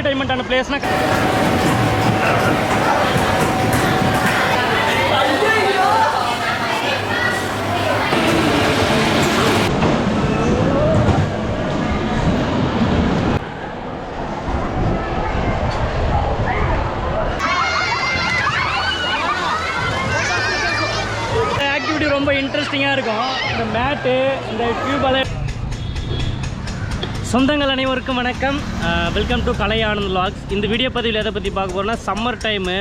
என்டர்டைன்மெண்ட்டான பிளேஸ்னால் activity ரொம்ப இன்ட்ரெஸ்டிங்காக இருக்கும். இந்த மேட்டு இந்த டியூபால சொந்தங்கள் அனைவருக்கும் வணக்கம். Welcome to Kalai Anand vlogs இந்த வீடியோ பதிவில் எதை பற்றி பார்க்க போகிறோம்னா சம்மர் டைமு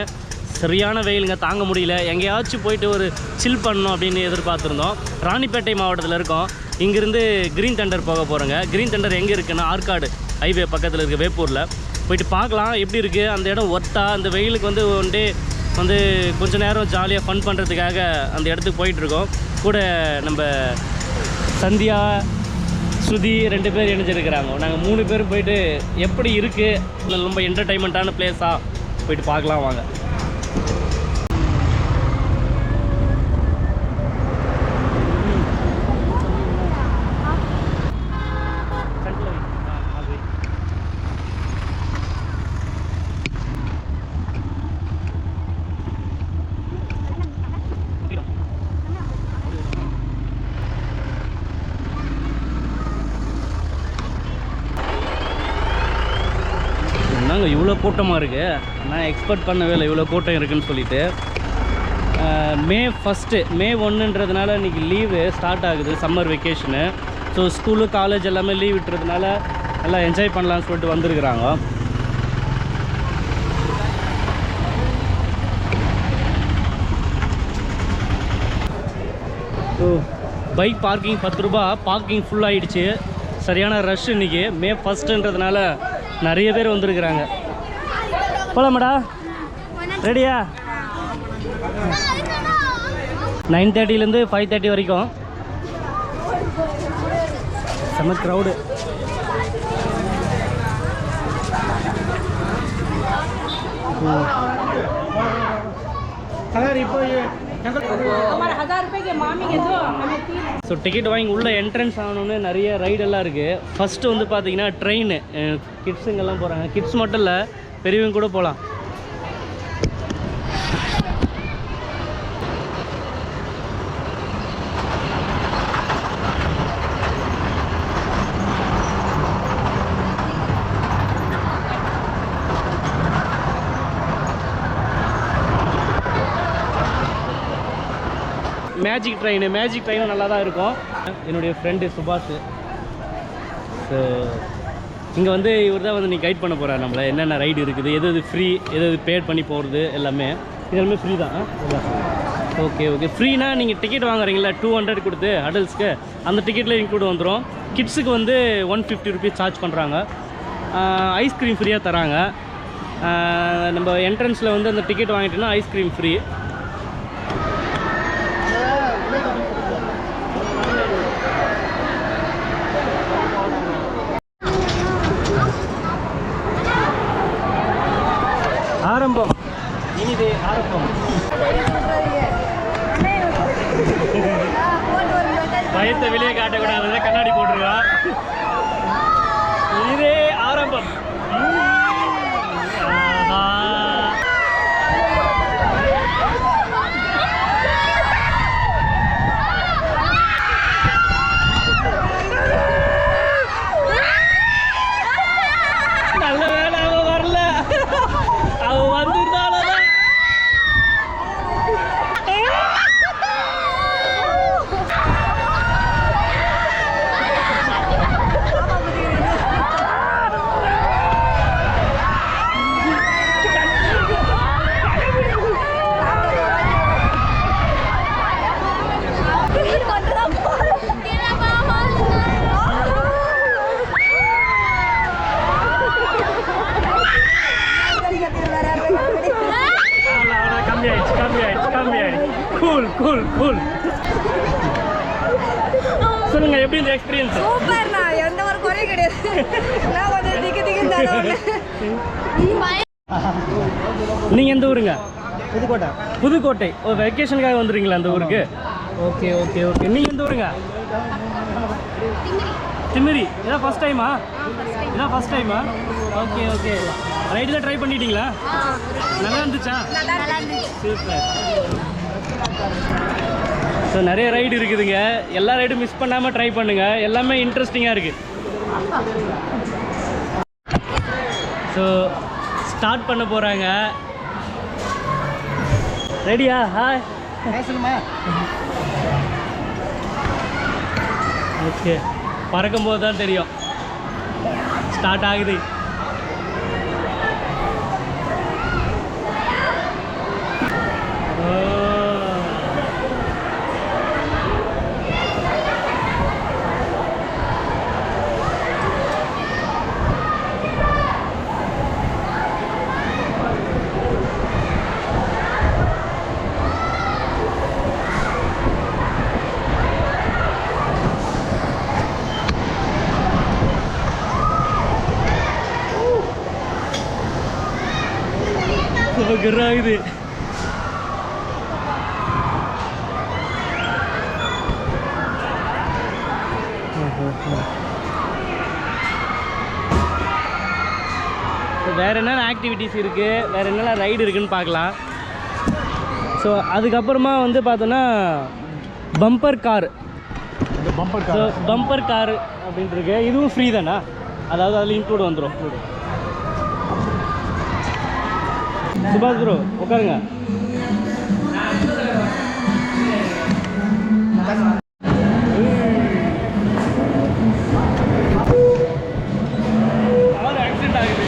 சரியான வெயிலுங்க தாங்க முடியல. எங்கேயாச்சும் போயிட்டு ஒரு சில் பண்ணணும் அப்படின்னு எதிர்பார்த்துருந்தோம். ராணிப்பேட்டை மாவட்டத்தில் இருக்கோம். இங்கேருந்து க்ரீன் தண்டர் போக போகிறோங்க க்ரீன் தண்டர் எங்கே இருக்குன்னா ஆற்காடு ஹைவே பக்கத்தில் இருக்குது வேப்பூரில். போயிட்டு பார்க்கலாம் எப்படி இருக்குது அந்த இடம் ஒத்தா அந்த வெயிலுக்கு வந்து ஒன் டே வந்து கொஞ்சம் நேரம் ஜாலியாக ஃபன் பண்ணுறதுக்காக அந்த இடத்துக்கு போயிட்டுருக்கோம் கூட நம்ம சந்தியா ஸ்ருதி ரெண்டு பேர் இணைஞ்சிருக்கிறாங்க. நாங்கள் மூணு பேரும் போயிட்டு எப்படி இருக்குது ரொம்ப என்டர்டைன்மெண்ட்டான பிளேஸாக போயிட்டு பார்க்கலாம் வாங்க என்னங்க இவ்வளோ கூட்டமாக இருக்குது நான் எக்ஸ்பெக்ட் பண்ணவே இல்லை இவ்வளோ கூட்டம் இருக்குன்னு சொல்லிட்டு. மே ஃபஸ்ட்டு மே ஒன்றுன்றதுனால இன்றைக்கி லீவு ஸ்டார்ட் ஆகுது summer vacation so school college எல்லாமே லீவ் விட்டுறதுனால நல்லா என்ஜாய் பண்ணலாம்னு சொல்லிட்டு வந்திருக்கிறாங்க. ஸோ பைக் பார்க்கிங் பத்து ரூபா பார்க்கிங் ஃபுல் சரியான ரஷ் இன்னைக்கு. மே ஃபஸ்ட்டுன்றதுனால நிறைய பேர் வந்திருக்கிறாங்க. போகலாம் மேடா ரெடியா நைன் தேர்ட்டிலேருந்து ஃபைவ் தேர்ட்டி வரைக்கும். செம்ம க்ரௌடு ஸோ டிக்கெட் வாங்கி உள்ளே என்ட்ரன்ஸ் ஆகணும்னு நிறைய ரைடெல்லாம் இருக்குது ஃபஸ்ட்டு வந்து பார்த்தீங்கன்னா ட்ரெயின் கிட்ஸுங்கெல்லாம் போகிறாங்க கிட்ஸ் மட்டும் இல்லை பெரியவங்க கூட போகலாம். மேஜிக் ட்ரெயின் மேஜிக் ட்ரெயினும் நல்லா தான் இருக்கும். என்னுடைய ஃப்ரெண்டு சுபாஷ். ஸோ இங்கே வந்து இவர் தான் வந்து நீ கைட் பண்ண போகிறார் நம்மளை. என்னென்ன ரைடு இருக்குது எது எது ஃப்ரீ எது எது பேட் பண்ணி போகிறது எல்லாமே. இதெல்லாமே ஃப்ரீ தான். ஓகே ஓகே ஃப்ரீனா நீங்கள் டிக்கெட் வாங்குறீங்களா டூ ஹண்ட்ரட் கொடுத்து அடல்ட்ஸ்க்கு அந்த டிக்கெட்டில் இன்க்ளூட் வந்துடும் கிட்ஸுக்கு வந்து ஒன் ஃபிஃப்டி ருபீஸ் சார்ஜ் பண்ணுறாங்க ஐஸ்கிரீம் ஃப்ரீயாக தராங்க. நம்ம என்ட்ரன்ஸில் வந்து அந்த டிக்கெட் வாங்கிட்டோன்னா ஐஸ்கிரீம் ஃப்ரீ ஆரம்பம். இனிதே ஆரம்பம். பயத்தை வெளியே காட்டக்கூடாது கண்ணாடி போட்டுருவா இதே ஆரம்பம். ஆஹா. கூல் சொல்லுங்க எப்படி இந்த எக்ஸ்பீரியன்ஸ் சூப்பர்ண்ணா. எந்த ஒரு குறையும் கிடையாது. நான் கொஞ்சம் திக்கு திக்கு நீங்க எந்த ஊருங்க? புதுக்கோட்டை. புதுக்கோட்டை. ஓ வெக்கேஷனுக்காக வந்துடுறீங்களா அந்த ஊருக்கு? Okay okay okay. நீங்க எந்த ஊருங்க? திமிரி. இதான் ஃபர்ஸ்ட் டைமா இதான் ஃபர்ஸ்ட் டைமா ஓகே ஓகே. ரைடில் ட்ரை பண்ணிட்டீங்களா? நல்லா இருந்துச்சா? நல்லா இருந்துச்சு. சூப்பர். ஸோ நிறைய ரைடு இருக்குதுங்க. எல்லா ரைடும் மிஸ் பண்ணாமல் ட்ரை பண்ணுங்க. எல்லாமே இன்ட்ரெஸ்டிங்காக இருக்கு. ஸோ ஸ்டார்ட் பண்ண போகிறாங்க ரெடியா ஹாய் பேசணுமா? ஓகே பறக்கும் போது தான் தெரியும். ஸ்டார்ட் ஆகுது. ஓ. சூப்பராகுது வேற என்னென்ன ஆக்டிவிட்டீஸ் இருக்குது வேற என்னென்ன ரைடு இருக்குன்னு பார்க்கலாம். ஸோ அதுக்கப்புறமா வந்து பார்த்தோன்னா bumper car bumper so bumper car அப்படின்ட்டு இருக்கு இதுவும் ஃப்ரீ தானா? அதாவது அதில் இன்க்ளூட் வந்துடும் சுபாஷ் ப்ரோ உட்காருங்க கார் ஆக்சிடென்ட் ஆகுது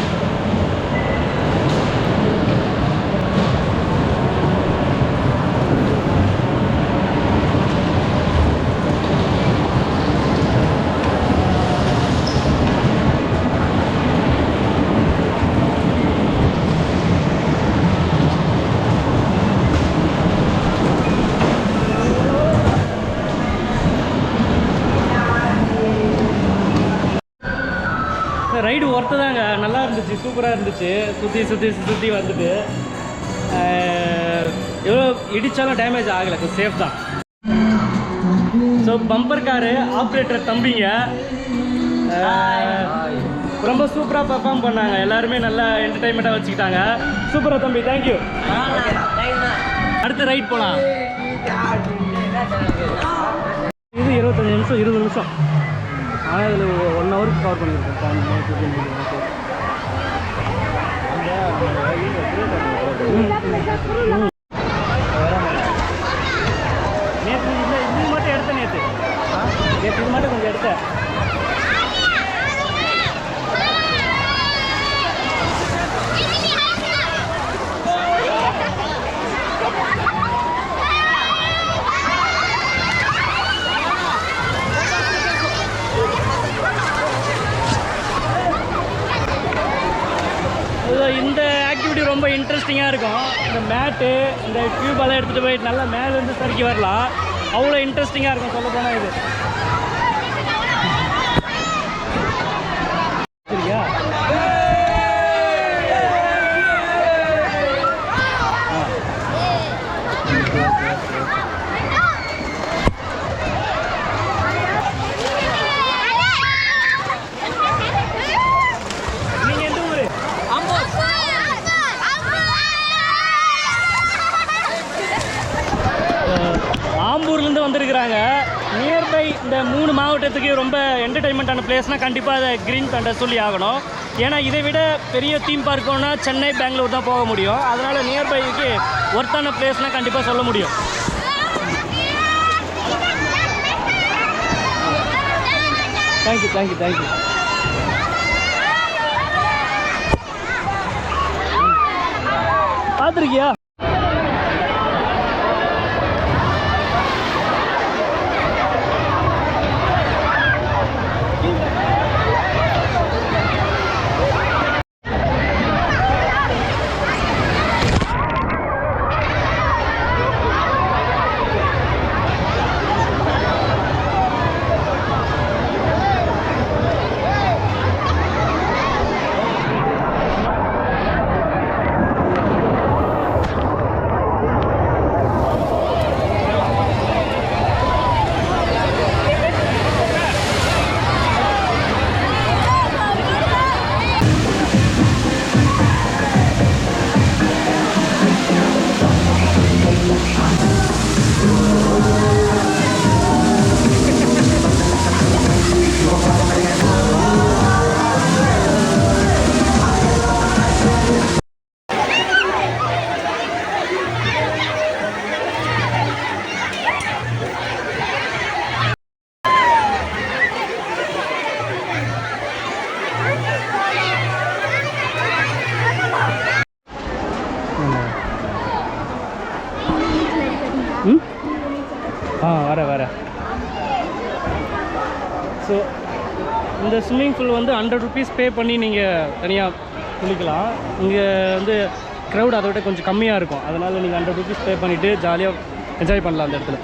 ரைடு ஒர்த்து தாங்க. நல்லா இருந்துச்சு சூப்பராக இருந்துச்சு. சுற்றி சுற்றி சுற்றி வந்துட்டு. எவ்வளோ இடித்தாலும் டேமேஜ் ஆகலை. சேஃப் தான். ஸோ பம்பர் காரு ஆப்ரேட்டர் தம்பிங்க. ரொம்ப சூப்பராக பர்ஃபார்ம் பண்ணாங்க. எல்லாருமே நல்லா என்டர்டைன்மெண்ட்டாக வச்சுக்கிட்டாங்க. சூப்பராக தம்பி தேங்க்யூ அடுத்த ரைட் போகலாம் இது இருபத்தஞ்சு நிமிஷம் இருபது நிமிஷம். ஆனால் இதில் ஒன் ஹவருக்கு கவர் பண்ணியிருக்கோம் ம் இல்லை இது மட்டும் எடுத்தேன் நேற்று நேற்று இது மட்டும் கொஞ்சம் எடுத்தேன் அதுதான் இந்த ஆக்டிவிட்டி ரொம்ப இன்ட்ரெஸ்டிங்காக இருக்கும். இந்த மேட்டு இந்த டியூபெல்லாம் எடுத்துகிட்டு போயிட்டு நல்லா மேலேருந்து சறுக்கி வரலாம். அவ்வளோ இன்ட்ரெஸ்டிங்காக இருக்கும் சொல்ல போனால் இது சரியா நீங்கள் எந்த ஊர் ஆம்பூர்லேருந்து வந்திருக்கிறாங்க நியர்பை இந்த மூணு ரொம்ப என்டர்டைன்மெண்ட்டான பிளேஸ்னால் கண்டிப்பாக அதை க்ரீன் தண்டர் சொல்லி ஆகணும். ஏன்னா இதை விட பெரிய தீம் பார்க்கணும்னா சென்னை பெங்களூர் தான் போக முடியும். அதனால் நியர்பைக்கு ஒர்த்தான பிளேஸ்னால் கண்டிப்பாக சொல்ல முடியும். Thank you thank you thank you பார்த்துருக்கியா? ஆ வர வர. ஸோ இந்த ஸ்விம்மிங் பூல் வந்து ஹண்ட்ரட் ருபீஸ் பே பண்ணி நீங்கள் தனியாக குளிக்கலாம். இங்கே வந்து க்ரௌட் அதை விட கொஞ்சம் கம்மியாக இருக்கும். அதனால் நீங்கள் ஹண்ட்ரட் ருபீஸ் பே பண்ணிவிட்டு ஜாலியாக என்ஜாய் பண்ணலாம் அந்த இடத்துல.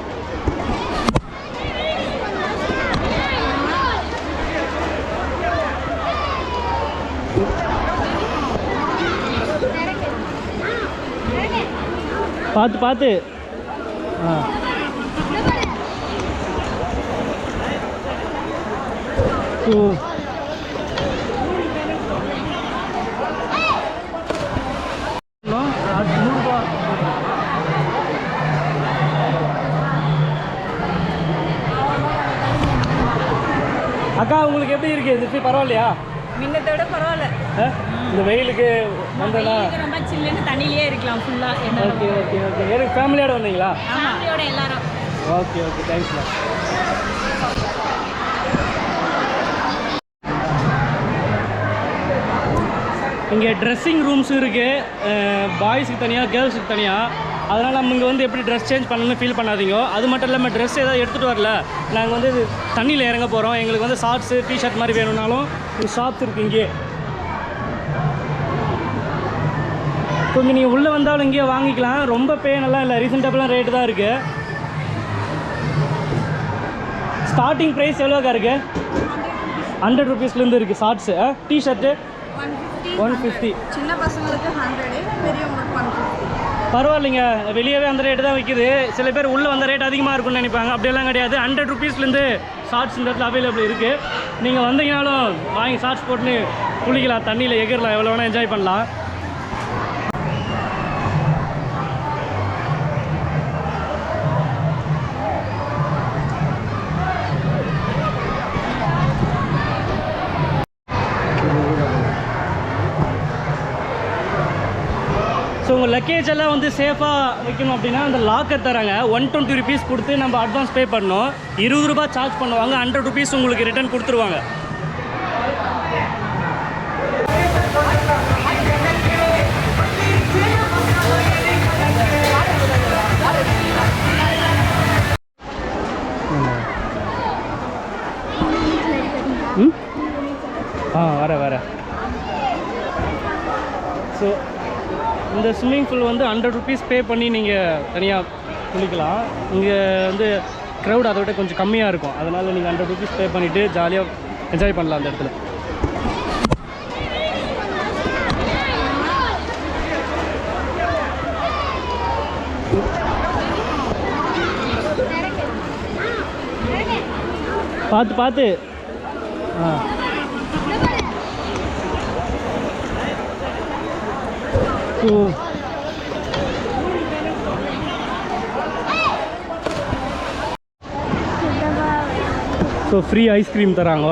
பார்த்து பார்த்து. ஆ ஸோ நூறுரூபா அக்கா உங்களுக்கு எப்படி இருக்கு? இது பரவாயில்லையா? முன்னத்தை விட பரவாயில்ல? இந்த வெயிலுக்கு வந்தேன்னா ரொம்ப சில்லுன்னு தண்ணியிலே இருக்கலாம் ஃபுல்லா ஓகே ஓகே ஓகே எனக்கு ஃபேமிலியோட வந்தீங்களா? ஃபேமிலியோட எல்லாரும். ஓகே ஓகே தேங்க்ஸ்ண்ணா இங்கே ட்ரெஸ்ஸிங் ரூம்ஸும் இருக்குது பாய்ஸுக்கு தனியாக கேர்ள்ஸுக்கு தனியாக அதனால் நம்ம இங்கே வந்து எப்படி ட்ரெஸ் சேஞ்ச் பண்ணணும்னு ஃபீல் பண்ணாதீங்க. அது மட்டும் இல்லாமல் ட்ரெஸ் ஏதாவது எடுத்துகிட்டு வரல. நாங்கள் வந்து தண்ணியில் இறங்க போகிறோம் எங்களுக்கு வந்து ஷார்ட்ஸு டிஷர்ட் மாதிரி வேணும்னாலும் ஷாப்ஸ் இருக்குது இங்கே. கொஞ்சம் நீங்கள் உள்ளே வந்தாலும் இங்கேயே வாங்கிக்கலாம். ரொம்ப பே நல்லா இல்லை. ரீசன்டபுளாக ரேட்டு தான் இருக்குது ஸ்டார்டிங் ப்ரைஸ் எவ்வளோக்கா இருக்குது ஹண்ட்ரட் ருபீஸ்லேருந்து இருக்குது ஷார்ட்ஸு டிஷர்ட்டு ஒன் ஃபிஃப்டி. சின்ன பசங்களுக்கு ஹண்ட்ரடு பெரியவங்களுக்கு ஒன் ஃபிஃப்டி பரவாயில்லைங்க. வெளியவே அந்த ரேட்டு தான் விற்கிது சில பேர் உள்ளே வந்த ரேட் அதிகமாக இருக்கும்னு நினைப்பாங்க. அப்படியெல்லாம் கிடையாது. ஹண்ட்ரட் ருபீஸ்லேருந்து ஷார்ட்ஸ் இந்த இடத்துல அவைலபிள் இருக்குது நீங்கள் வந்தீங்கனாலும் வாங்கி ஷார்ட்ஸ் போட்டுன்னு குளிக்கலாம். தண்ணியில் எகிரலாம். எவ்வளோ வேணால் என்ஜாய் பண்ணலாம். லக்கேஜ் எல்லாம் வந்து சேஃபாக வைக்கணும் அப்படின்னா அந்த லாக்கர் தராங்க ஒன் டுவெண்ட்டி ருபீஸ் கொடுத்து நம்ம அட்வான்ஸ் பே பண்ணோம் இருபது ரூபாய் சார்ஜ் பண்ணுவாங்க. ஹண்ட்ரட் ருபீஸ் உங்களுக்கு ரிட்டர்ன் கொடுத்துருவாங்க. ஆ வர வர ஸோ இந்த ஸ்விம்மிங் பூல் வந்து ஹண்ட்ரட் ருபீஸ் பே பண்ணி நீங்கள் தனியாக குளிக்கலாம். இங்கே வந்து க்ரௌட் அதை விட கொஞ்சம் கம்மியாக இருக்கும். அதனால் நீங்கள் ஹண்ட்ரட் ருபீஸ் பே பண்ணிவிட்டு ஜாலியாக என்ஜாய் பண்ணலாம் அந்த இடத்துல. பார்த்து பார்த்து ஆ. ஸோ ஃப்ரீ ஐஸ்கிரீம் தராங்க.